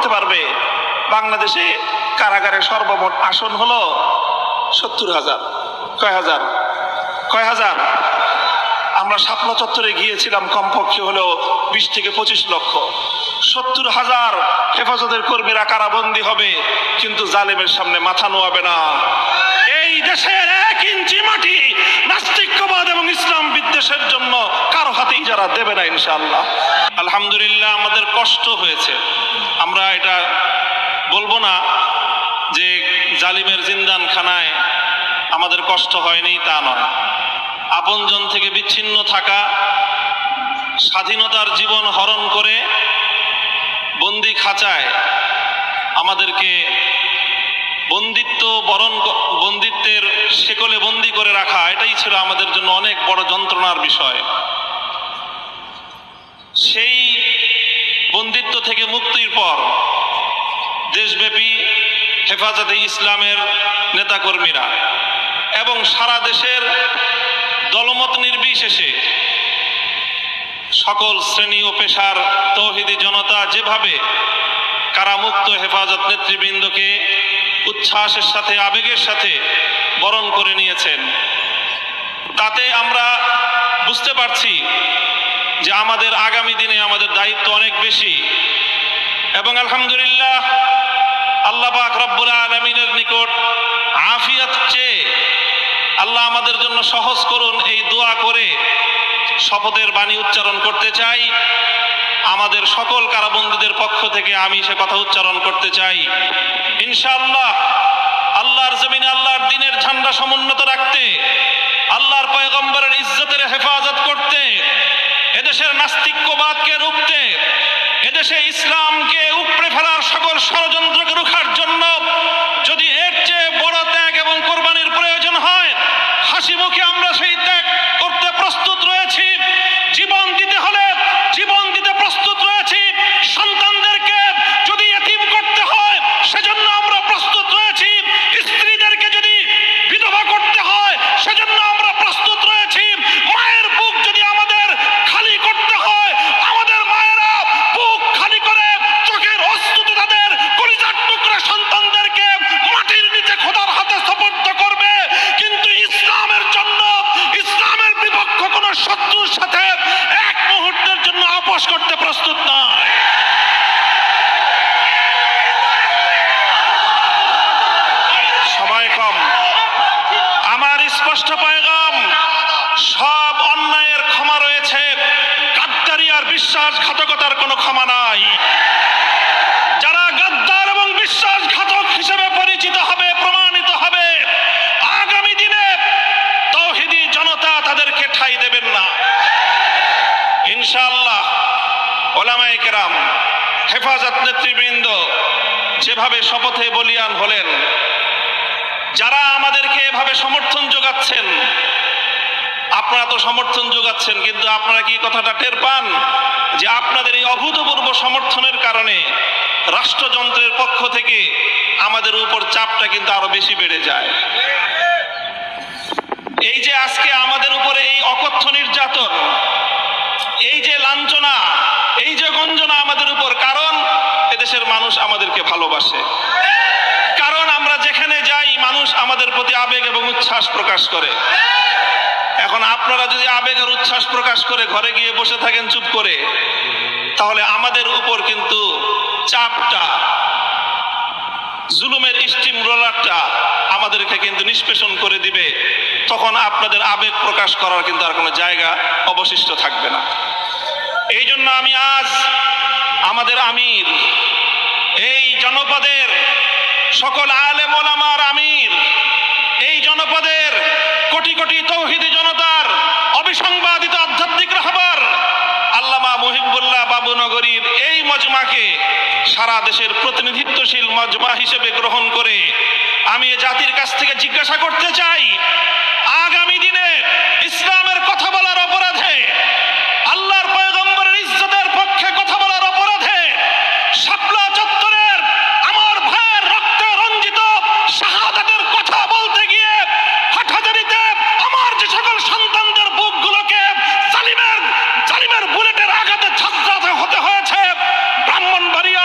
করতে পারবে। বাংলাদেশে কারাগারে সর্বমোট আসন হলো সত্তর হাজার। কয় হাজার? কয় হাজার? আমরা শাপলা চত্বরে গিয়েছিলাম কমপক্ষে হলো বিশ থেকে পঁচিশ লক্ষ। সত্তর হাজার হেফাজতের কর্মীরা কারাবন্দী হবে, কিন্তু জালেমের সামনে মাথা নোয়াবে না। এই দেশের এক ইঞ্চি মাটি নাস্তিক্যবাদ এবং ইসলাম বিদ্বেষের জন্য কারও হাতেই যারা দেবে না ইনশাল্লাহ আলহামদুলিল্লাহ, আমাদের কষ্ট হয়েছে। আমরা এটা বলব না যে জালিমের জিন্দান খানায় আমাদের কষ্ট হয়নি, তা নয়। আপনজন থেকে বিচ্ছিন্ন থাকা, স্বাধীনতার জীবন হরণ করে বন্দি খাঁচায় আমাদেরকে বন্দিত্ব বরণ বন্দিত্বের শেকলে বন্দি করে রাখা, এটাই ছিল আমাদের জন্য অনেক বড় যন্ত্রণার বিষয়। সেই বন্দিত্ব থেকে মুক্তির পর দেশব্যাপী হেফাজতে ইসলামের নেতাকর্মীরা এবং সারা দেশের দলমত নির্বিশেষে সকল শ্রেণি ও পেশার তৌহিদি জনতা যেভাবে কারামুক্ত হেফাজত নেতৃবৃন্দকে উচ্ছ্বাসের সাথে, আবেগের সাথে বরণ করে নিয়েছেন, তাতে আমরা বুঝতে পারছি যে আমাদের আগামী দিনে আমাদের দায়িত্ব অনেক বেশি এবং আলহামদুলিল্লাহ আল্লাহ পাক রব্বুল আলমিনের নিকট আফিয়াত চেয়ে আল্লাহ আমাদের জন্য সহজ করুন এই দোয়া করে শপথের বাণী উচ্চারণ করতে চাই। আমাদের সকল কারাবন্দীদের পক্ষ থেকে আমি সে কথা উচ্চারণ করতে চাই। ইনশাআল্লাহ, আল্লাহর জমিনে আল্লাহর দিনের ঝান্ডা সমুন্নত রাখতে, আল্লাহর পয়গম্বরের ইজ্জতের হেফাজত করতে, এদেশের নাস্তিক্যবাদকে রুখতে, এদেশে ইসলামকে উপড়ে ফেলার সকল ষড়যন্ত্রকে রুখার জন্য যদি এর চেয়ে বড় ত্যাগ এবং কোরবানির প্রয়োজন হয় হাসি মুখে আমরা সেই ত্যাগ করতে প্রস্তুত রয়েছি জীবন দিতে হলে জীবন দিতে প্রস্তুত রয়েছি সন্তানদেরকে যদি এতিম করতে হয় সেজন্য আমরা প্রস্তুত রয়েছি স্ত্রীদেরকে যদি বিধবা করতে হয় সেজন্য আমরা প্রস্তুত রয়েছি মায়ের বুক যদি আমাদের খালি করতে হয় আমাদের মায়েরা বুক খালি করে চোখের অস্তুতে তাদের কলিজার টুকরা সন্তানদেরকে মাটির নিচে খোদার হাতে সপর্দ করবে কিন্তু ইসলামের জন্য ইসলামের বিপক্ষ কোন শত্রুর সাথে এক মুহূর্তের জন্য আপোষ করতে প্রস্তুত নয় সময় কম আমার স্পষ্ট পয়গাম সব অন্যায়ের ক্ষমা রয়েছে গাদ্দারি আর বিশ্বাসঘাতকতার কোনো ক্ষমা নাই যারা গাদ্দার এবং বিশ্বাসঘাতক হিসেবে পরিচিত হবে প্রমাণিত হবে আগামী দিনে তৌহিদি জনতা তাদেরকে ঠাই দেবেন না ইনশাআল্লাহ ওলামায়ে কেরাম, হেফাজত নেতৃবৃন্দ যেভাবে শপথে বলিয়ান হলেন, যারা আমাদেরকে এভাবে সমর্থন যোগাচ্ছেন, আপনারা তো সমর্থন যোগাচ্ছেন, কিন্তু আপনারা কি কথাটা টের পান যে আপনাদের এই অভূতপূর্ব সমর্থনের কারণে রাষ্ট্রযন্ত্রের পক্ষ থেকে আমাদের উপর চাপটা কিন্তু আরও বেশি বেড়ে যায়? এই যে আজকে আমাদের উপরে এই অকথ্য নির্যাতন এই যে লাঞ্ছনা, এই যে গঞ্জনা আমাদের উপর, কারণ এদেশের মানুষ আমাদেরকে ভালোবাসে। কারণ আমরা যেখানে যাই, মানুষ আমাদের প্রতি আবেগ এবং উচ্ছ্বাস প্রকাশ করে। এখন আপনারা যদি আবেগের উচ্ছ্বাস প্রকাশ করে ঘরে গিয়ে বসে থাকেন চুপ করে, তাহলে আমাদের উপর কিন্তু চাপটা, জুলুমের স্টিম রোলারটা আমাদেরকে কিন্তু নিষ্পেষণ করে দিবে। তখন আপনাদের আবেগ প্রকাশ করার কিন্তু আর কোনো জায়গা অবশিষ্ট থাকবে না। এই জন্য আমি আজ আমাদের আমির, এই জনপদের সকল আলেম ওলামার আমির, এই জনপদের কোটি কোটি তৌহিদি জনতার অবিসংবাদিত আধ্যাত্মিক রাহবার আল্লামা মুহিবুল্লাহ বাবু নগরীর এই মজমাকে সারা দেশের প্রতিনিধিত্বশীল মজমা হিসেবে গ্রহণ করে আমি জাতির কাছ থেকে জিজ্ঞাসা করতে চাই আগামী দিনে ইসলামের কথা বলার অপরাধে আল্লাহর পয়গম্বরের ইজ্জতের পক্ষে কথা বলার অপরাধে শাপলা চত্বরের আমার ভাইয়ের রক্তে রঞ্জিত শাহাদাতের কথা বলতে গিয়ে হাটহাজারিতে আমার যে সকল সন্তানদের বুকগুলোকে জালিমের জালিমের বুলেটের আঘাতে ঝাঁঝরাতে হতে হয়েছে ব্রাহ্মণবাড়িয়া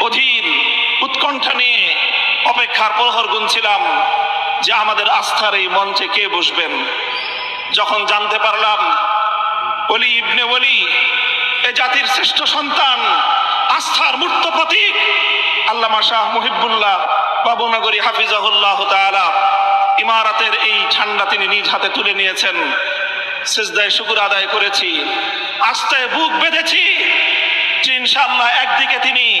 অধীর উৎকণ্ঠা নিয়ে অপেক্ষার প্রহর গুনছিলাম যে আমাদের আস্থার এই মঞ্চে কে বসবেন। যখন জানতে পারলাম অলি ইবনে অলি এ জাতির শ্রেষ্ঠ সন্তান, আস্থার মূর্ত প্রতীক, আল্লামা শাহ মুহিবুল্লাহ বাবুনগরী হাফিজাহুল্লাহ তাআলা, ইমারাতের এই ঝান্ডা তিনি নিজ হাতে তুলে নিয়েছেন। সেজদায় শুকুর আদায় করেছি, আস্থায় বুক বেঁধেছি যে ইনশাআল্লাহ একদিকে তিনি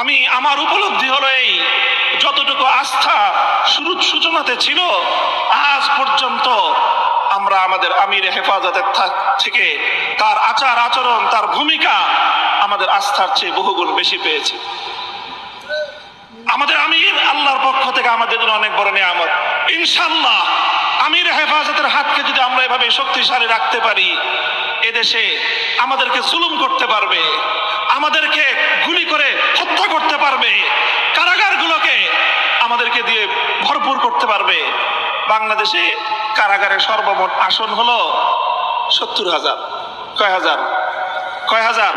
আমি আমার উপলব্ধি হলো এই যতটুকু আস্থা শুরু সূচনাতে ছিল, আজ পর্যন্ত আমরা আমাদের আমির হেফাজতের থেকে তার আচার আচরণ, তার ভূমিকা আমাদের আস্থার চেয়ে বহুগুণ বেশি পেয়েছে। আমাদের আমির আল্লাহর পক্ষ থেকে আমাদের জন্য অনেক বড় নিয়ামত। ইনশাল্লাহ আমির হেফাজতের হাতকে যদি আমরা এভাবে শক্তিশালী রাখতে পারি, এদেশে আমাদেরকে জুলুম করতে পারবে। আমাদেরকে গুলি করে হত্যা করতে পারবে। কারাগারগুলোকে আমাদেরকে দিয়ে ভরপুর করতে পারবে। বাংলাদেশে কারাগারে সর্বমোট আসন হলো সত্তর হাজার। কয় হাজার? কয় হাজার?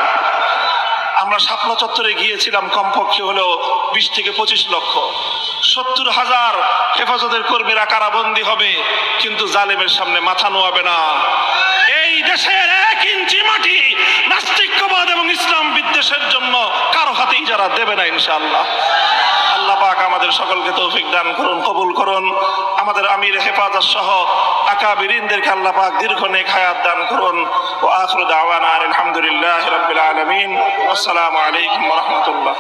আমরা শাপলা চত্বরে গিয়েছিলাম, কমপক্ষে হলো বিশ থেকে পঁচিশ লক্ষ। সত্তর হাজার হেফাজতের কর্মীরা কারাবন্দী হবে, কিন্তু জালেমের সামনে মাথা নোয়াবে না। এই দেশের এক ইঞ্চি মাটি এবং বিদ্বেষের জন্য কারও হাতেই যারা দেবে না ইনশাআল্লাহ। আল্লাহ পাক আমাদের সকলকে তৌফিক দান করুন, কবুল করুন। আমাদের আমির হেফাজত সহ আকাবিরিনদেরকে আল্লাহ পাক দীর্ঘ নেক হায়াত দান করুন। ও আখরু দাওয়ানা আলহামদুলিল্লাহ রাব্বিল আলামিন। আসসালামু আলাইকুম ওয়া রাহমাতুল্লাহ।